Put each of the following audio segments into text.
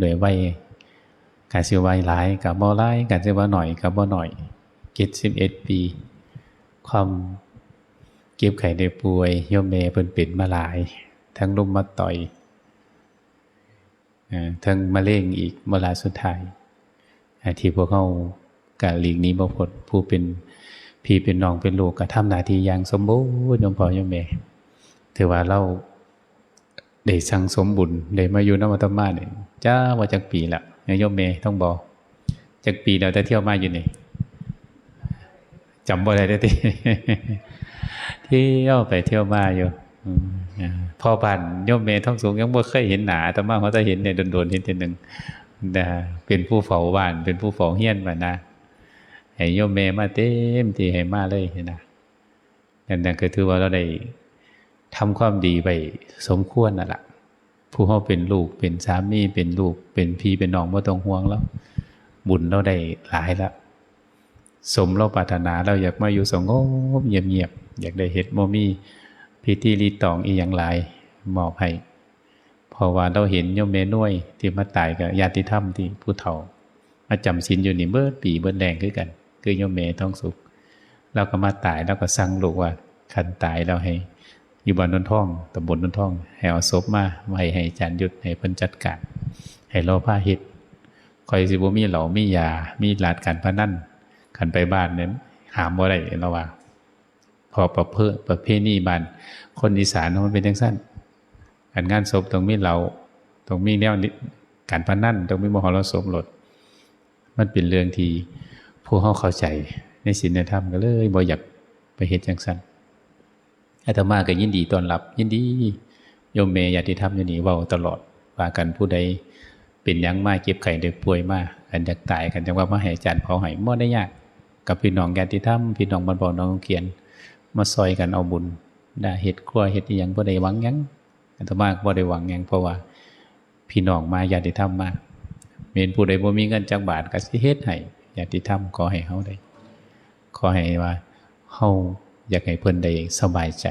โดยวัยการสิวัยหลายกับบ่หลายการสิว่าหน่อยกับบ่หน่อย71ปี ความเก็บไข้ได้ป่วยโยมแม่เพิ่นเป็นมาหลาย ทั้งลมมาต่อยอ่าทั้งมะเร็งอีกเวลาสุดท้ายที่พวกเขากะหลีกหนี้บ่พ้นผู้เป็นพี่เป็นน้องเป็นลูกก็ทำหน้าที่อย่างสมบูรณ์ยมพอยมแม่ถือว่าเรา ได้สั่งสมบุญได้มาอยู่นวัตมาเนี่ยจ้าว่าจักปีละโยมแม่ต้องบอกจักปีแล้วแต่เที่ยวมาอยู่นี่จำบ่ได้เด้อติเที่ยวไปเที่ยวมาอยู่พอบ้านโยมเมท้องสูงยังบ่เคยเห็นหนาแต่มาเขาจะเห็นเนี่ยโดนๆเห็นทีหนึ่งนะเป็นผู้เฝ้าบ้านเป็นผู้เฝ้าเฮียนมานะให้โยมเมมาเต็มที่ให้มาเลยนะนั่นนั่นก็ถือว่าเราได้ ทำความดีไปสมควรน่ะล่ะผู้เขาเป็นลูกเป็นสามีเป็นลูก เป็นพี่เป็นน้องบ่ต้องห่วงแล้ว บุญเราได้หลายแล้วสมเราปรารถนาเราอยากมาอยู่สงบเงียบๆอยากได้เฮ็ดโมมี่พิธีรีตองอีหยังหลายมอบให้เพราะว่าเราเห็นโยมเมน้วยที่มาตายกับญาติธรรมที่ผู้เฒ่ามาจำศีลอยู่นี่เบิดปีเบิดแรงคือกัน คือโยมเมท้องสุข เราก็มาตายแล้วก็สั่งลูกว่าคันตายเราให้ อยู่บ้านนนท่องตำบลนนท่องให้อาศพมาไว้ให้จารย์ยุทธให้เพิ่นจัดการให้เราพาเฮ็ดคอยสิบ่มีเหล้ามียา มีหลาดการพนันขันไปบ้านเนี่ยหามบ่ได้เราว่า พอประเพอประเพณีบ้านคนอีสานมันเป็นจังสั้นการงานศพต้องมีเราต้องมีแนวการพนันต้องมีมหรสพรถมันเป็นเรื่องที่ผู้เขาเข้าใจในศีลในธรรมก็เลยบ่อยากไปเฮ็ดจังสั้น อาตมาก็ยินดีตอนรับ ยินดีโยมเมญาติธรรมยนีเว้าตลอดว่ากันผู้ใดเป็นยังมาเก็บไข้ได้ป่วยมาอันอยากตายกันจังว่ามาให้จารย์เผาให้บ่ได้ยากกับพี่น้องญาติธรรมพี่น้องบรรพน้องเกียน มาซอยกันเอาบุญได้เฮ็ดครัวเฮ็ดอหยังบ่ได้หวังยังอาตมาก็บ่ได้หวังยังเพราะว่า พี่น้องมาญาติธรรมมาเมนผู้ใดบ่มีเงินจักบาทก็สิเฮ็ดให้ญาติธรรมขอให้เฮาได้ขอให้ว่าเฮาอยากให้เพิ่นได้สบายใจ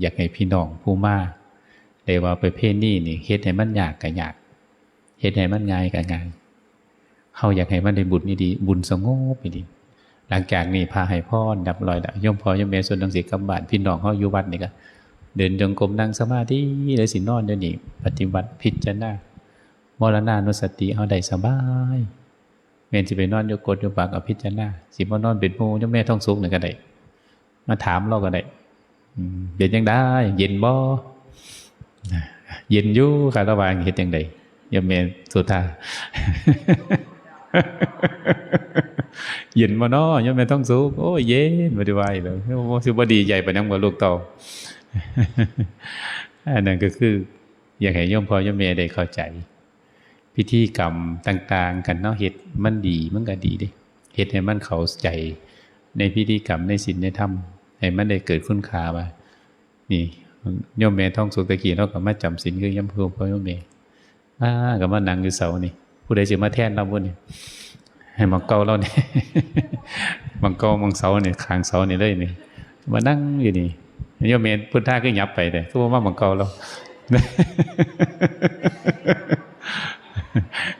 อยากให้พี่น้องผู้มาได้ว่าประเพณีนี่เฮ็ดให้มันยากก็ยากเฮ็ดให้มันง่ายก็ง่ายเฮาอยากให้มันได้บุญนี่ดีบุญสงบนี่ดี หลังจากนี้พาให้พ่อดับรอยละย่อมพอย่อมเมส่วนดังสิกำบานพี่น้องเขาอยู่วัดนี่ก็เดินจงกรมนั่งสมาธิเลยสินอนเดี๋ยวนี้ปฏิบัติพิจารณามรณานุสติเอาได้สบายเมนสิไปนอนอยู่กดอยู่ปากกับพิจารณาสิมานอนเป็นโมย่อมแม่ท้องสุกหนึ่งก็ได้มาถามเราก็ได้ เย็นยังได้เย็นบ่เย็นอยู่ค่ะระหว่างเฮ็ดยังไงยมแม่สุดท้ายเย็นมาเนาะยังไม่ต้องสุกโอ้เย็นบ่ได้ไหวเลยโอ้สิบดีใจปานนั้นว่าลูกเต่าอันนั้นก็คือ อยากให้ยมพอยมแม่ได้เข้าใจ พิธีกรรมต่าง ๆ กันเนาะเฮ็ดมันดีมันก็ดีด้เฮ็ดให้มันเข้าใจในพิธีกรรมในศีลในธรรม ให้มันได้เกิดคุณค่าว่านี่โยมแม่ท่องสุตะกี้เราก็มาจำศีลคือยามพ่อพ่อโยมแม่อ่าก็มานั่งอยู่เสานี่ผู้ใดสิมาแทนเราบ่นี่ให้มังเกาเราเนี่ยมังเกามังเสาเนี่ยคางเสาเนี่ยเลยนี่มานั่งอยู่นี่โยมเมพุทธาก็ยับไปเลยทุกว่ามังเกาเรา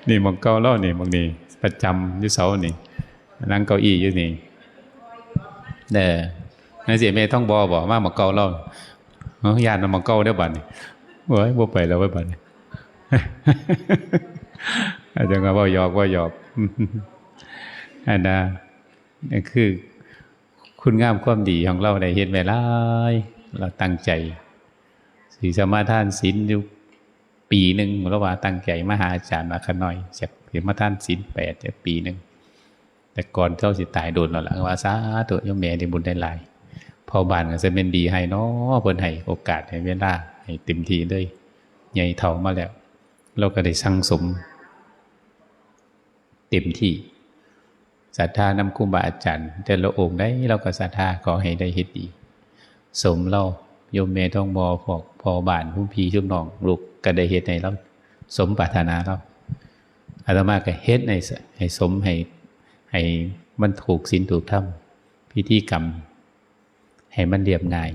นี่มังเกาเรานี่บางนี่ประจำอยู่เสานี่นั่งเก้าอี้อยู่นี่เด้อ นั่นเสียเมท่องบอบอกมามังเกาเราเอ้ยานมังเกาได้บัดนี่เว้ยบ่ไปแล้วเว้บัดนี่อาจารย์ก็ว่าหยอกว่าหยอกอันนะนี่คือ คุณงามความดีของเราได้เห็นเวลายเราตั้งใจสีสมาทานศีลอยู่ปีหนึ่งเราว่าตั้งใจมหาอาจารย์มาขน่อยจากเห็นมาทานศีลแปดจะปีหนึ่งแต่ก่อนเจ้าสิตายโดนเราละว่าสาตัวโยมแม่ได้บุญได้หลาย พอบ้านก็จะเป็นดีให้เนาะเพิ่นให้โอกาสให้เวลาให้เต็มที่เลยใหญ่เท่ามาแล้ว เราก็ได้สั่งสม เต็มที่ศรัทธานำครูบาอาจารย์แต่ละองค์ได้เราก็ศรัทธาขอให้ได้เฮ็ดดี สมเราโยมเมท้องบอพอกพอบานผู้พีชุบน้องลูกก็ได้เฮ็ดให้เราสมปรารถนาเราอาตมาก็เฮ็ดในให้สมให้ให้มันถูกศีลถูกธรรมพิธีกรรม ให้มันเรียบง่าย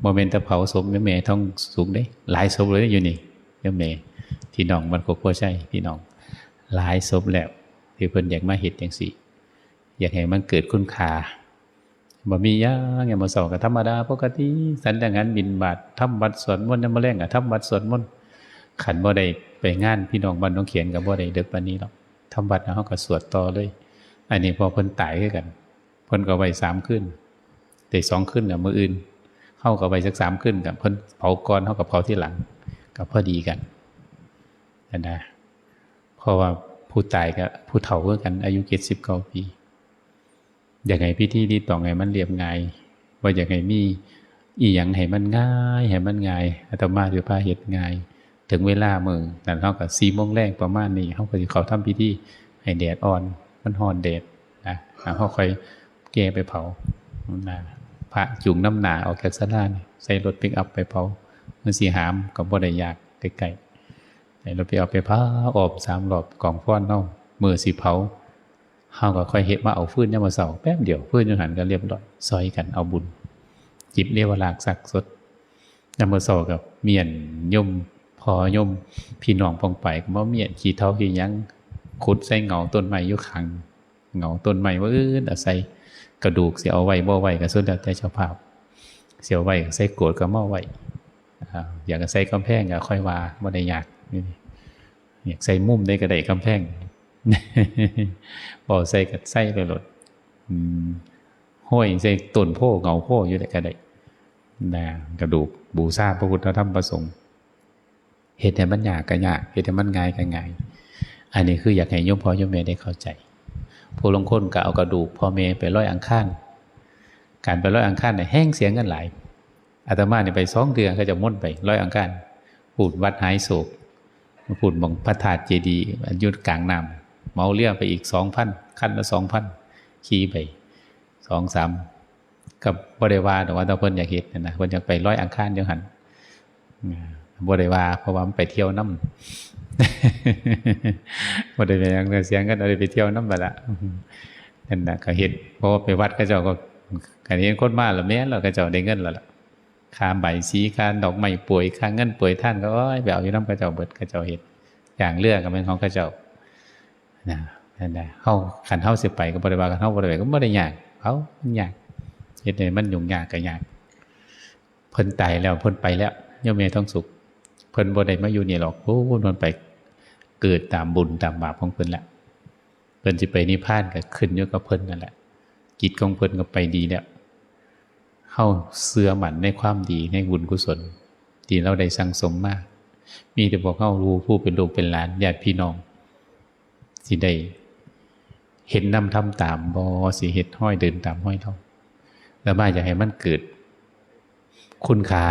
โมเมนต์ตะเผาสมโยมเมท้องสูงได้ หลายศพเลยอยู่นี่โยมเมพี่น้องมันก็บ่ใช่พี่น้อง หลายศพแล้วที่เพิ่นอยากมาเฮ็ดจังซี่อยากให้มันเกิดคุณค่าบ่มีหยังอย่ามาสอนก็ธรรมดาปกติสันแต่งานบินบาตทำวัดสวดมนต์ยามมื้อแลงก็ทำวัดสวดมนต์ขันบ่ได้ไปงานพี่น้องบ้านน้องเขียนก็บ่ได้ดึกปานนี้หรอกทำวัดแล้วเฮาก็สวดต่อเลย อันนี้พอเพิ่นตายกันเพิ่นก็ไว้3คืน ได้2คืนแล้วมื้ออื่นเฮาก็ไว้สัก3คืนกับเพิ่นเผาก่อนเฮาก็เผาที่หลังก็พอดีกันนะเพราะว่าผู้ตายกับผู้เฒ่าคือกัน อายุ79ปีอย่ากให้พิธีนี้ต่อไงมันเรียบง่ายว่าอย่ากให้มีอีหยังให้มันง่ายให้มันง่ายอาตมาสิพาเฮ็ดง่าย ถึงเวลามือนั้นเฮาก็4:00นแรงประมาณนี้เฮาก็สิเขาทำพิธีให้แดดอ่อน มันร้อนแดดนะเฮาค่อยแก้ไปเผานะ พระจุงน้ำหนาออกจากศาลานใส่รถปิกอัพไปเผามันสิหามก็บ่ได้ยากใกลๆใส่รถปิกอัพไปเผาออบ3รอบกองฟ้อนเฮามือสิเผาเฮาก็ค่อยเฮ็ดมาเอาฟืนยามมื้อเช้าแป๊บเดียวฟืนอยู่หันก็เรียบร้อยซอยกันเอาบุญ จิบเรียวลากสักสดยามมื้อเช้ากับเมียนยมพอยมพี่น้องปองไปก็บ่เมียนขี้เฒ่าขี้หยังขุดใส่เงาต้นไม้อยู่ข้างเงาต้นไม้ว่าอื่นอาใส่ กระดูกเสิเอาไว้บ่ไว้ก็สุดแล้วแต่เจ้าภาพสิเอาไว้ใส่โกรธก็มาไว้อยากใส่กำแพงก็ค่อยว่าบ่ได้อยากอยากใส่มุมได้ก็ได้กำแพงบ่ใส่กับใส่ไปโลดห้อยใส่ต้นโพเงาโพอยู่ได้ก็ได้นะกระดูกบูชาพระพุทธธรรมประสงค์เฮ็ดให้มันยากก็ยากเฮ็ดให้มันง่ายก็ง่าย อันนี้คืออยากให้โยมพ่อโยมแม่ได้เข้าใจ ผู้ลงคนก็เอากระดูกพ่อแม่ไปร้อยอังคารการไปร้อยอังคารเนี่ยแห้งเสียเงินหลายอาตมาเนี่ยไปสองเดือนก็จะม่นไปร้อยอังคารพูดวัดหายโศกพูดบังพระธาตุเจดีย์อันยุดกลางน้ำเมาเรียไปอีกสองพันขั้นละสองพันขี่ไปสองสามกับบริวาแต่ว่าตาเพิ่นอยากเห็นนะนะเพิ่นอยากไปร้อยอังคารเดียวหันบริวาเพราะว่ามันไปเที่ยวน้ำ บริเวณเสียงกันเอาไปเที่ยวน้ำไปละนั่นนะก็เห็นเพราะว่าไปวัดก็เจ้าก็การเห็นคนมาแล้วแม่เราก็เจ้าได้เงินแล้วล่ะค่าใบสีค่าดอกไม้ป่วยค่าเงินป่วยท่านก็อ้อยไปเอาอยู่น้ำก็เจ้าเบิดก็เจ้าเห็นอย่างเลือกก็เป็นของก็เจ้านะนั่นแหละเฮาขันเฮาเสิไปก็บ่ได้ว่ากันเฮาบ่ได้ไปก็บ่ได้ยากเฮามันยากเฮ็ดให้มันยุ่งยากก็ยากเพิ่นตายแล้วเพิ่นไปแล้วโยมแม่ต้องสุข เพิ่นบ่ได้มาอยู่นี่หรอกโอ้มันไป เกิดตามบุญตามบาปของเพิ่นแหละเพิ่นสิไปนิพพานก็ขึ้นอยู่กับเพิ่นนั่นแหละจิตของเพิ่นก็ไปดีแล้วเฮาเสื่อมั่นในความดีในบุญกุศลที่เราได้สั่งสมมาก มีแต่บอกเฮารู้ผู้เป็นลูกเป็นหลานญาติพี่น้องสิได้เห็นนำทำตามบอสิเห็ดห้อยเดินตามห้อยเท่าแล้วมาอยากให้มันเกิด คุณค่า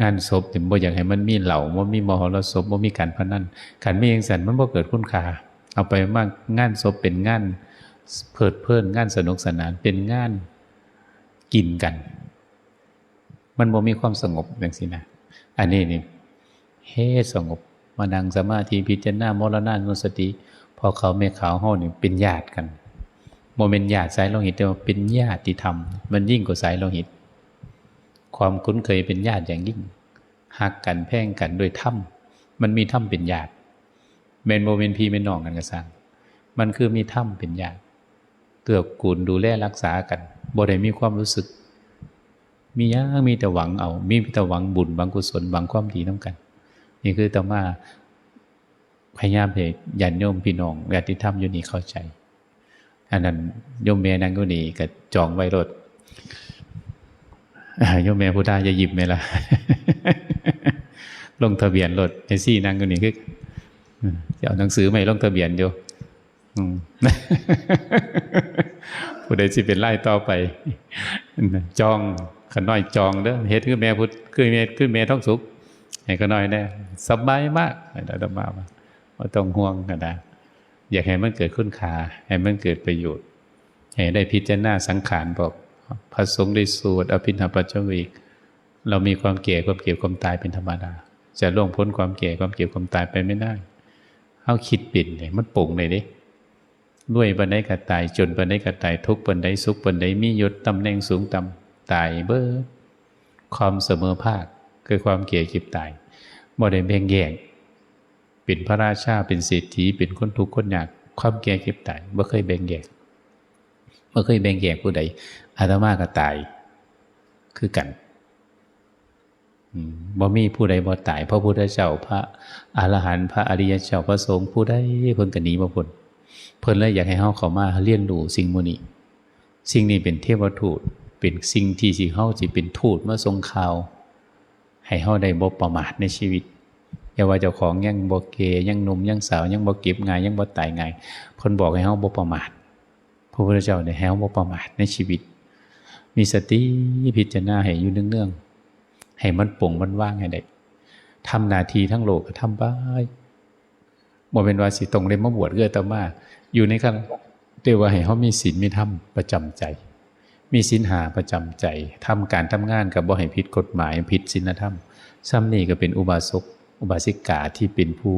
งานศพถึงบ่อยากให้มันมีเหล่าว่ามีมหรสพว่ามีการพนันขันไม่ยังสันมันบ่เกิดคุณค่าเอาไปมากงานศพเป็นงานเพิดเพลินงานสนุกสนานเป็นงานกินกัน มันบ่มีความสงบอย่างสินะอันนี้นี่เฮ็ดสงบมานั่งสมาธิพิจารณามรณานุสติพอเขาเมขาวเฮานี่เป็นญาติกันโมเมนญาติสายโลหิตแต่ว่าเป็นญาติธรรม มันยิ่งกว่าสายโลหิต ความคุ้นเคยเป็นญาติอย่างยิ่งหักกันแพ่งกันโดยธรรมมันมีธรรมเป็นญาติเมนโมเมนพีเมนนองกันกระซังมันคือมีธรรมเป็นญาติเกื้อกูลดูแลรักษากันบ่ได้มีความรู้สึก มีย่างมีแต่หวังเอา มีแต่หวังบุญหวังกุศลหวังความดีน้ากัน นี่คือต่อมาพยายามให้ยันโยมพี่น้องญาติธรรมอยู่นี่เข้าใจอันนั้นโยมแม่นั่งอยู่นี่ก็จองไว้รถ โยมแม่พุทธาจะหยิบไหมล่ะ ลงทะเบียนรถไอซี่นั่งอยู่นี่คือจะเอาหนังสือไหมลงทะเบียนเดียผู้ใดสิเป็นไล่ต่อไปจองขน้อยจองเด้อเฮ็ดคือแม่พุทธคือแม่คือแม่ท้องสุขให้ขน้อยแน่สบายมากได้ดมาว่าต้องห่วงกันนะอยากให้มันเกิดคุณค่าให้มันเกิดประโยชน์ให้ได้พิจารณาสังขารบอก พระสงฆ์ได้สวดอภินหปัจจวิกเรามีความเก่ความเก็บความตายเป็นธรรมดา จะล่วงพ้นความเก่ความเก็บความตายไปไม่ได้เอาคิดปิ่นเลยมันปุ่งเลยดิด้วยบันไดกระตายจนบันไดกระตายทุกบันไดสุขบันไดมียศตำแหน่งสูงต่ำตายเบ้อความเสมอภาคคือความเกี่ยกิบตายบ่ได้แบ่งแยกเป็นพระราชาเป็นเศรษฐีเป็นคนทุกข์คนยากความแก่เก็บตายบ่เคยแบ่งแยก บ่เคยแบ่งแยกผู้ใดอาตมาก็ตาย คือกันอืมบ่มีผู้ใดบ่ตายพระพุทธเจ้าพระอรหันต์พระอริยเจ้าพระสงฆ์ผู้ใดเพิ่นก็หนีบ่พ้นเพิ่นเลยอยากให้เฮาเข้ามาเรียนรู้สิ่งมู่นี้สิ่งนี้เป็นเทวทูตเป็นสิ่งที่สิเฮาสิเป็นทูตมาส่งข่าว ให้เฮาได้บ่ประมาทในชีวิตอย่าว่าเจ้าของยังบ่เกยังหนุ่มยังสาวยังบ่เก็บงานยังบ่ตายง่ายเพิ่นบอกให้เฮาบ่ประมาท ระพุทธเจ้าได้ให้เฮาบ่ประมาทในชีวิต มีสติพิจารณาให้อยู่เนืองๆให้มันป่งมันว่างให้ได้ทำนาทีทั้งโลกก็ทำไปบ่เป็นว่าสิต้องได้มาบวชเกืออาตมา อยู่ในขั้นเรียกว่าให้เฮามีศีลมีธรรมประจำใจ มีศีลหาประจำใจทำการทำงานกับบ่ให้ผิดกฎหมายผิดศีลธรรมซ้ำนี่ก็เป็นอุบาสกอุบาสิกาที่เป็นผู้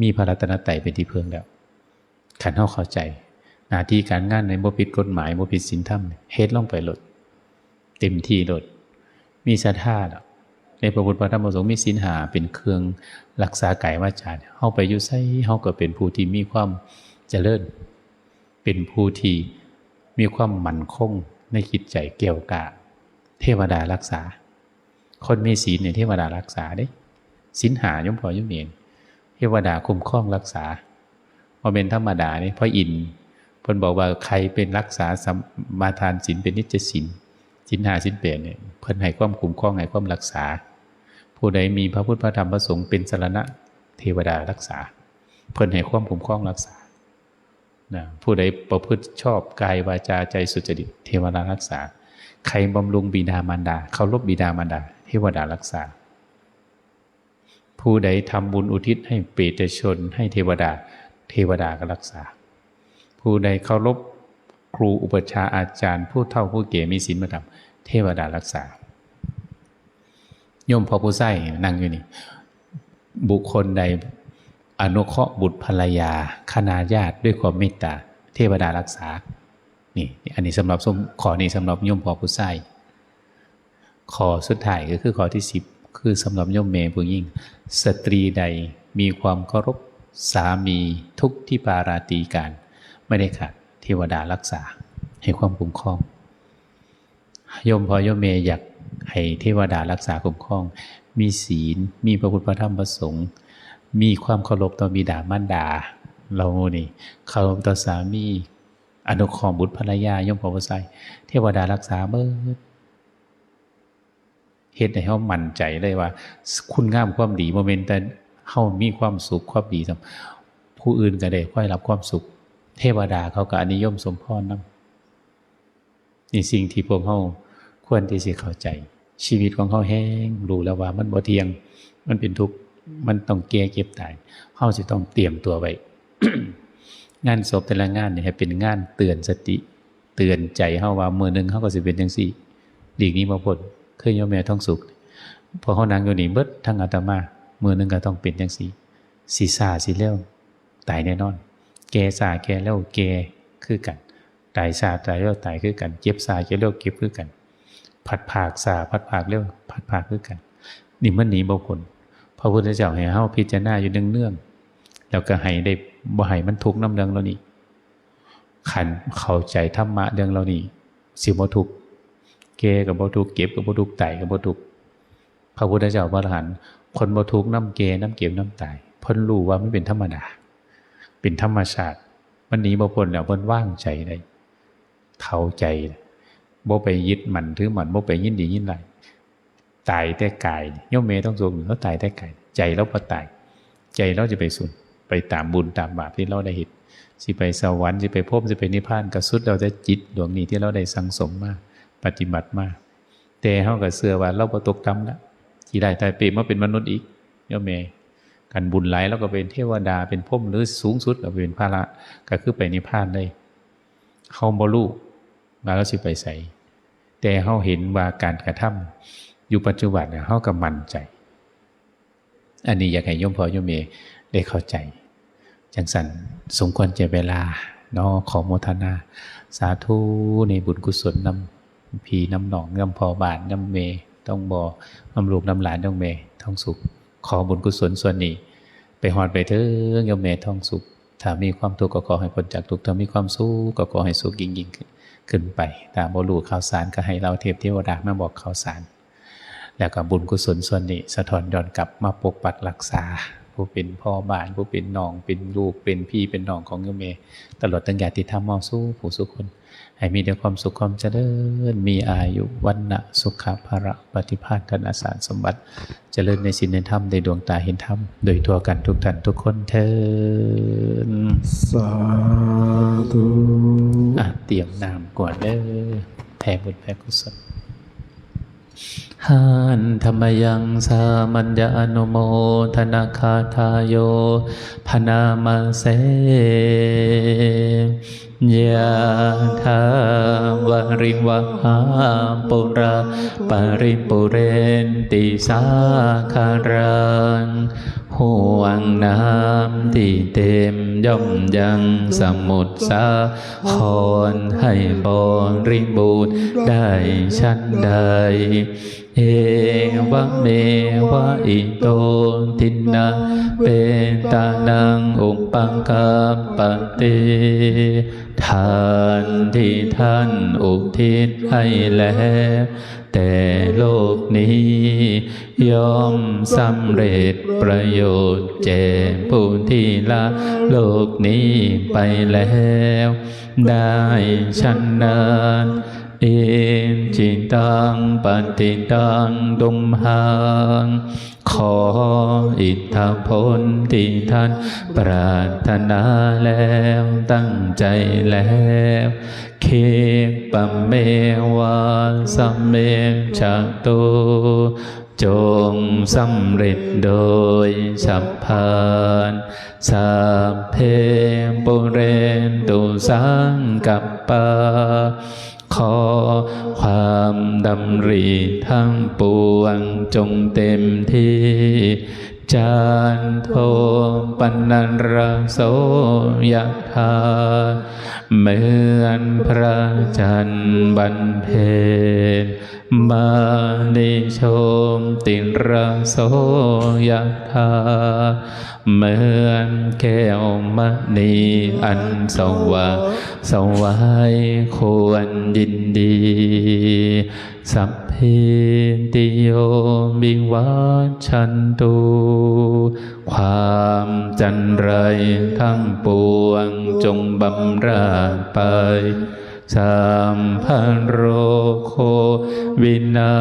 มีพระรัตนตรัยเป็นที่เพิงแล้วขันเฮาเข้าใจ หน้าที่การงานในบ่ผิดกฎหมายบ่ผิดศีลธรรมเฮ็ดลงไปโลด เต็มที่โลด มีศรัทธาในพระพุทธพระธรรมพระสงฆ์มีศีลหาเป็นเครื่องรักษากายวาจาเฮาไปอยู่ไสเฮาก็เป็นผู้ที่มีความเจริญ เป็นผู้ที่มีความมั่นคงในจิตใจเกี่ยวกาเทวดารักษา คนมีศีลเนี่ยเทวดารักษาเด้ศีลหาย่อมพอย่อมเองเทวดาคุ้มครองรักษาพอเป็นธรรมดาเนี่ยพระอิน พนบอกว่าใครเป็นรักษาสมาทานศีลเป็นนิจศีลศีลหาศีลเปลี่ยนเนี่ยเพิ่นให้ความคุ้มครองให้ความรักษา ผู้ใดมีพระพุทธพระธรรมพระสงฆ์เป็นสารณะเทวดารักษา เพิ่นให้ความคุ้มครองรักษานะผู้ใดประพฤติชอบกายวาจาใจสุจริตเทวดารักษา ใครบำรุงบิดามารดาเคารพบิดามารดา เทวดารักษา ผู้ใดทำบุญอุทิศให้เปตชนให้เทวดา เทวดาก็รักษา ผู้ใดเคารพครูอุปชาอาจารย์ ผู้เฒ่าผู้เก๋มีศีลธรรมเทวดารักษา โยมพอผู้ใส่นั่งอยู่นี่ บุคคลใดอนุเคราะห์บุตรภรรยาคณาญาติด้วยความเมตตา เทวดารักษา นี่ อันนี้สำหรับสมขอนี้สำหรับโยมพอผู้ใส่ขอสุดท้ายก็คือขอที่สิบคือสำหรับโยมเมย์ผู้ยิ่ง สตรีใดมีความเคารพสามีทุกที่ปาราตีการ ไม่ได้ขาดเทวดารักษา ให้ความคุ้มครองโยมพอโยมเมอยากให้เทวดารักษาคุ้มครอง มีศีล มีพระพุทธพระธรรมพระสงฆ์มีความเคารพต่อบิดามารดา เรานี่เคารพต่อสามีอนุเคราะห์บุตรภรรยายมพอผู้ใส่เทวดารักษาเมื่อเฮ็ดให้เฮามั่นใจเลยว่า คุณงามความดีโมเมนต์แต่เฮามีความสุขความดีสำผู้อื่นก็ได้ค่อยรับความสุข เทวดาเขาก็อนิยมสมพรนำนี่สิ่งที่พวกเฮาควรที่สิเข้าใจ ชีวิตของเฮาแห้งรู้แล้วว่ามันบ่เที่ยง มันเป็นทุกข์มันต้องแก่เก็บตายเฮาสิต้องเตรียมตัวไว้งานศพแต่ละงานเนี่ยเป็นงานเตือนสติ เตือนใจเฮาว่ามือหนึงเฮาก็สิเป็นจังซี่หลีกนี้บ่พ้นเคยโยมแม่ท้องสุขพอเฮานั่งอยู่นี่เบิดทั้งอาตมามือหนึงก็ต้องเป็นจังซี่สิซ่าสิเร็วตายแน่นอน แก่ซ่าแก่เร็วแก่คือกันตายซาตายเร็วตายคือกัน เจ็บซาเจ็บเร็วเก็บคือกัน ผัดผากซาผัดผากเร็วผัดผากคือกัน นี่มันหนีบ่พ้นพระพุทธเจ้าให้เฮาพิจารณาอยู่เนืองๆแล้วก็ให้ได้บ่ให้มันทุกข์น้ำเรื่องเหล่านี้ขันเข้าใจธรรมะเรื่องเหล่านี้สิบ่ทุกข์แก่กับบ่ทุกข์เก็บกับบ่ทุกข์ตายกับบ่ทุกข์พระพุทธเจ้าพระอรหันต์คนบ่ทุกข์น้ำแก่น้ำเก็บน้ำตายพิ่นรู้ว่ามันเป็นธรรมดา เป็นธรรมชาติมันหนีบ่พ้นแล้วเพิ่นว่างใจได้เข้าใจบ่ไปยึดมันถือมันบ่ไปยินดียินไรตายแต่กายโยมเมต้องสูงเขาตายแต่กาย ใจเราพอตาย ใจเราจะไปสุนไปตามบุญตามบาปที่เราได้เห็นสิไปสวรรค์สิไปพบสิไปนิพพานก็สุดเราจะจิตดวงนี้ที่เราได้สังสมมาปฏิบัติมาแต่เฮาก็เชื่อว่าเราบ่ตกต่ำล้วสิได้ตายเปรมาเป็นมนุษย์อีกโยมเม กันบุญหลายแล้วก็เป็นเทวดาเป็นพรมหรือสูงสุดก็เป็นพระละก็คือไปนิพพานได้เฮาบรู้ว่าเราสิไปไสแต่เฮาเห็นว่าการกระทำอยู่ปัจจุบันเนี่ยเขาก็มั่นใจ อันนี้อยากให้ยมพอยมเมได้เข้าใจ จังสันสมควรเจเวลาเนาะขอโมทนา สาธุในบุญกุศลนำพีน้ำหนองน้ำพอบานน้ำเมต้องบอน้ำลูกน้ำหลานต้องเมท้องสุข ขอบุญกุศลส่วนนี้ ไปหอดไปเถอะโยมแม่ทองสุขถ้ามีความทุกข์ก็ขอให้พ้นจากทุกข์ถ้ามีความสุขก็ขอให้สุขยิ่งยิ่งขึ้นไปตามบรูข่าวสารก็ให้เราเทพเทวดามาบอกข่าวสาร แล้วก็บุญกุศลส่วนนี้ สะท้อนย้อนกลับมาปกปักรักษา ผู้เป็นพ่อบ้านผู้เป็นน้องเป็นลูกเป็นพี่เป็นน้องของโยมแม่ตลอดตั้งญาติธรรมมอสู้ผู้สุขคน ให้มีแต่ความสุขความเจริญ มีอายุวันนะสุขภาระปฏิภาณธนสารสมบัติ เจริญในสินในธรรมในดวงตาเห็นธรรม โดยทั่วกันทุกท่านทุกคนเทินสาธุอะเตรียมน้ำก่อนเด้อแผ่บุญแผ่กุศล หันธรรมยังสามัญญานุโมทนาคาทายโยพนามาเสยะทาวริวหาปุราปริปุเรนติสาคารัง ห่วงน้ำที่เต็มย่อมยังสมุทรสาครให้บริบูรณ์ได้ชั้นใดเอวะเมวะอิโตทินะเปตานังอุปังคาปติทานที่ท่านอุทิศให้แล้ว แต่โลกนี้ยอมสำเร็จประโยชน์แจ่ผู้ที่ละโลกนี้ไปแล้ว ได้ชันนาน เอจินตังปฏิตังดุมหังขออิทธผลที่ท่านปรารถนาแล้วตั้งใจแล้วเคปะเมวาสัมเมชะโตจงสำเร็จโดยฉับพลันสัพเพปุเรนตุสังกัปปา ขอความดำริทั้งปวงจงเต็มที่จานโทปันนันรโสยธาเหมือนพระจันทร์บันเพนมานิชมติรโสยธาเหมือนแก้วมณีอันสว่างสวัยควรยินดี สัพเพติโยวิวัชชันตุ ความจันไรทั้งปวงจงบำราดไปสามพันโรโควินา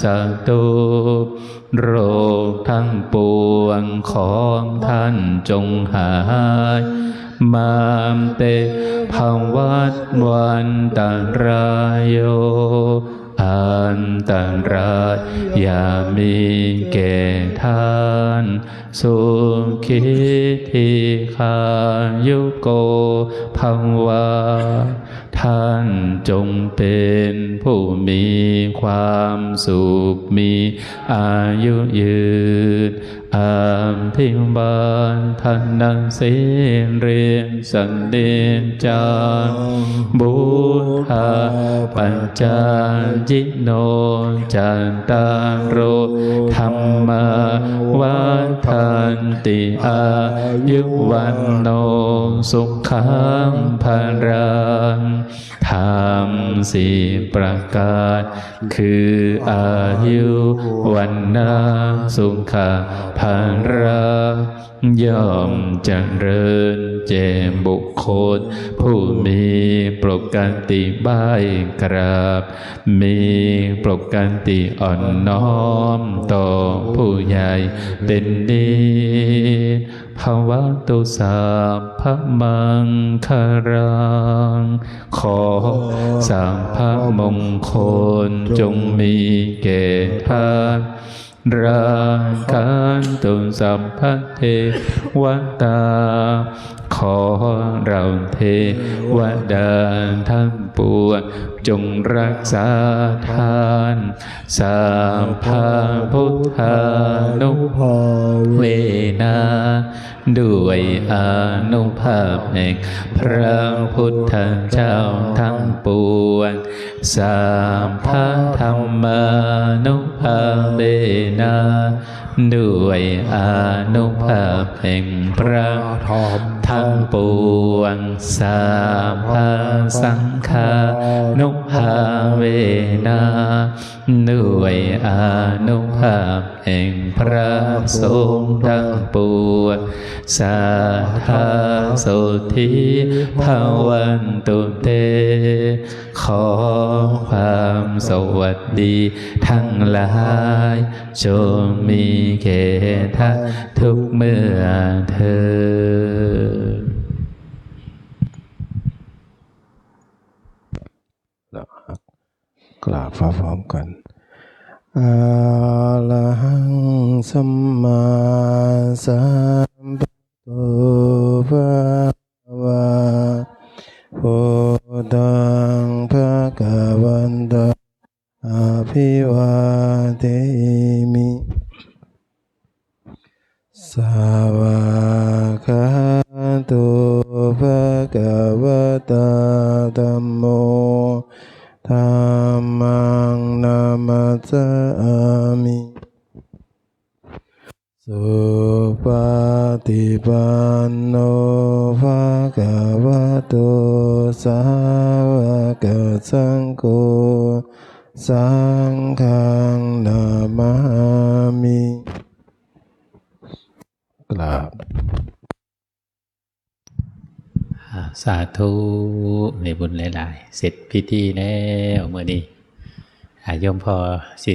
สตุโรคทั้งปวงของท่านจงหาย มามเตภวัตวันตรายโย อันตรายอย่ามีแก่ท่าน สุขิทีขายุโกภวา ท่านจงเป็นผู้มีความสุขมีอายุยืนอามพิบาลท่านนังเสนเรียนสันเดนจารบุทธาปัญจาจิโนจันตารโรธรรมาวัฏันติอายุวันโนสุขังภารังธรรมสี่ประการ คืออายุวันนาสุขภาระย่อมเจริญแจ่มบุคคล ผู้มีปกติบ้ายกราบ มีปกติอ่อนน้อมต่อผู้ใหญ่เป็นดี ภาวะตุสาพะมังคารัง ขอสามพระมงคลจงมีแก่ท่านราการตุสัมภเทวตา ขอเราเทวดาทั้งปวงจงรักษาทาน สัมพาพุทธานุภาเวนะด้วยอานุภาพแห่งพระพุทธเจ้าทั้งปวงสัมพะธรรมานุภาเวนา ด้วยอนุภาพแห่งพระธรรมทั้งปวงสาภาสังฆานุภาเวนาด้วยอนุภาพแห่งพระสงฆ์ทั้งปวงสาธาสุธีภาวันตุเต ขอความสวัสดีทั้งหลายจงมีแก่ท่านทุกเมื่อเธอกราบฟ้าพร้อมกันอาลังสัมมาสัมพุทโธภะคะวาพุทธัง คะวันตาอภิวาเทมิสาวกาตุภะกวตาธัมโมธรรมังนามัสสามิ สุปฏิปันโนภะคะวะโตสาวกสังโฆสังฆังนามามิกราบสาธุในบุญหลาย ๆ เสร็จพิธีแล้วเมื่อนี้อายมพอสิ